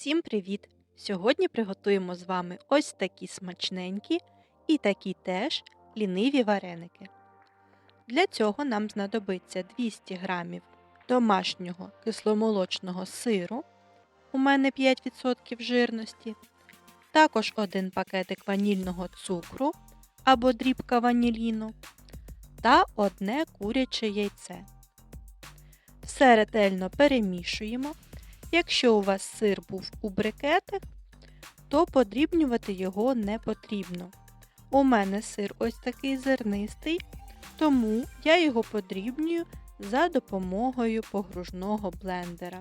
Всім привіт! Сьогодні приготуємо з вами ось такі смачненькі і такі теж ліниві вареники. Для цього нам знадобиться 200 г домашнього кисломолочного сиру, у мене 5% жирності, також один пакетик ванільного цукру або дрібка ваніліну та одне куряче яйце. Все ретельно перемішуємо. Якщо у вас сир був у брикетах, то подрібнювати його не потрібно. У мене сир ось такий зернистий, тому я його подрібнюю за допомогою погружного блендера.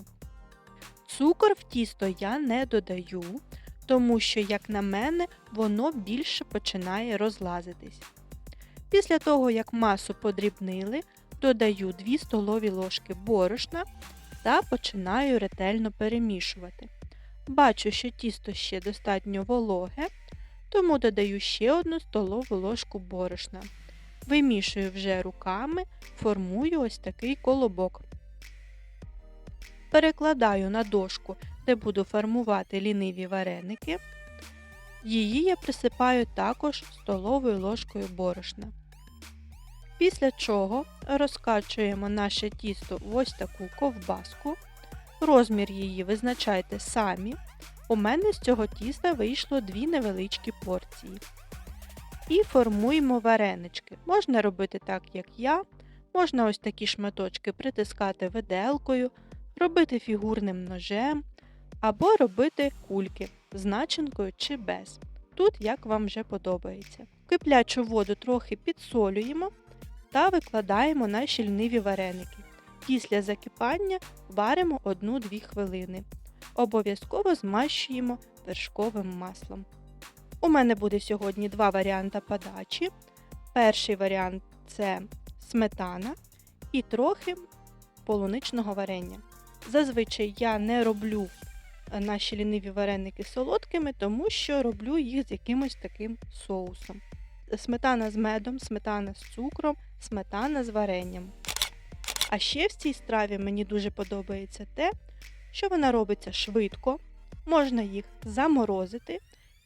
Цукор в тісто я не додаю, тому що, як на мене, воно більше починає розлазитись. Після того, як масу подрібнили, додаю 2 столові ложки борошна та починаю ретельно перемішувати. Бачу, що тісто ще достатньо вологе, тому додаю ще одну столову ложку борошна. Вимішую вже руками, формую ось такий колобок. Перекладаю на дошку, де буду формувати ліниві вареники. Її я присипаю також столовою ложкою борошна. Після чого розкачуємо наше тісто в ось таку ковбаску. Розмір її визначайте самі. У мене з цього тіста вийшло дві невеличкі порції. І формуємо варенички. Можна робити так, як я. Можна ось такі шматочки притискати виделкою, робити фігурним ножем, або робити кульки з начинкою чи без. Тут як вам вже подобається. Киплячу воду трохи підсолюємо та викладаємо на щільниві вареники. Після закипання варимо 1-2 хвилини. Обов'язково змащуємо вершковим маслом. У мене буде сьогодні два варіанти подачі. Перший варіант це сметана і трохи полуничного варення. Зазвичай я не роблю наші ліниві вареники солодкими, тому що роблю їх з якимось таким соусом. Сметана з медом, сметана з цукром, сметана з варенням. А ще в цій страві мені дуже подобається те, що вона робиться швидко, можна їх заморозити,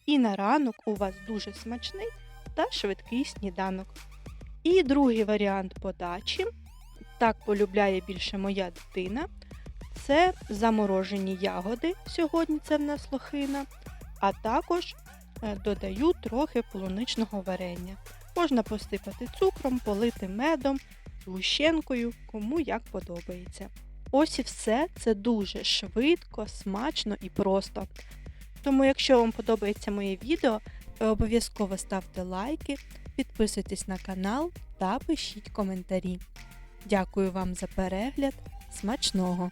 і на ранок у вас дуже смачний та швидкий сніданок. І другий варіант подачі, так полюбляє більше моя дитина, це заморожені ягоди. Сьогодні це в нас лохина, а також додаю трохи полуничного варення. Можна посипати цукром, полити медом, згущенкою, кому як подобається. Ось і все це дуже швидко, смачно і просто. Тому, якщо вам подобається моє відео, обов'язково ставте лайки, підписуйтесь на канал та пишіть коментарі. Дякую вам за перегляд. Смачного!